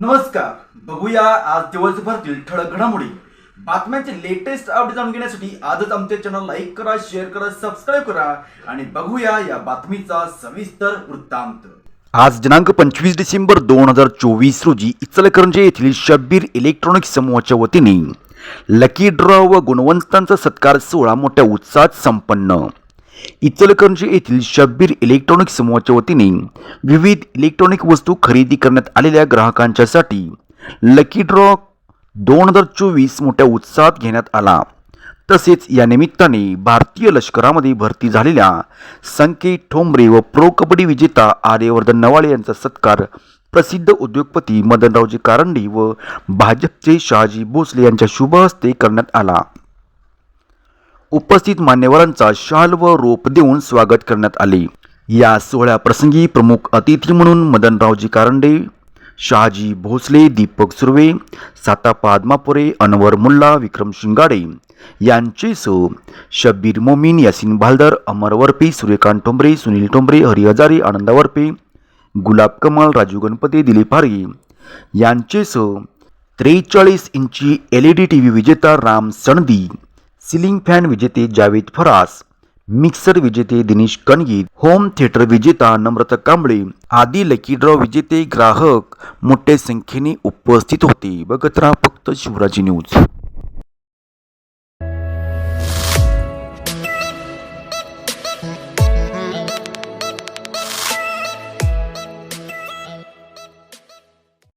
नमस्कार. बघूया आज दिवसभरातील ठळक घडामोडी. बातम्यांचे लेटेस्ट अपडेट जाणून घेण्यासाठी आजच आमच्या चॅनल लाईक करा शेअर करा सबस्क्राईब करा आणि बघूया या बातमीचा सविस्तर वृत्तांत. आज दिनांक पंचवीस डिसेंबर दोन हजार चोवीस रोजी इचलकरंजी येथील शब्बीर इलेक्ट्रॉनिक्स समूहाच्या वतीने लकी ड्रॉ व गुणवंतांचा सत्कार सोहळा मोठ्या उत्साहात संपन्न. इचलकरंजी येथील शब्बीर इलेक्ट्रॉनिक समूहाच्या वतीने विविध इलेक्ट्रॉनिक वस्तू खरेदी करण्यात आलेल्या ग्राहकांच्यासाठी लकी ड्रॉ दोन हजार चोवीस मोठ्या उत्साहात घेण्यात आला. तसेच या निमित्ताने भारतीय लष्करामध्ये भरती झालेल्या संकेत ठोंबरे व प्रो कबड्डी विजेता आर्यवर्धन नवाळे यांचा सत्कार प्रसिद्ध उद्योगपती मदनरावजी कारंडी व भाजपचे शहाजी भोसले यांच्या शुभ हस्ते करण्यात आला. उपस्थित मान्यवरांचा शाल व रोप देऊन स्वागत करण्यात आले. या सोहळ्याप्रसंगी प्रमुख अतिथी म्हणून मदनरावजी कारंडे शहाजी भोसले दीपक सुर्वे सातापा आदमापुरे अनवर मुल्ला विक्रम शिंगाडे यांचेसह शब्बीर मोमीन यासिन भालदर अमर वरपे सूर्यकांत टोंबरे सुनील टोंबरे हरी हजारे आनंदा वरपे गुलाब कमाल राजू गणपती दिलीप हारगे यांचेसह त्रेचाळीस इंची L E D T V विजेता राम सणदी सिलिंग फॅन विजेते जावेद फरास मिक्सर विजेते दिनेश कणगीत होम थिएटर विजेता नम्रता कांबळे आदी लकी ड्रॉ विजेते ग्राहक मोठ्या संख्येने उपस्थित होते. बघत राहा फक्त शिवराजी न्यूज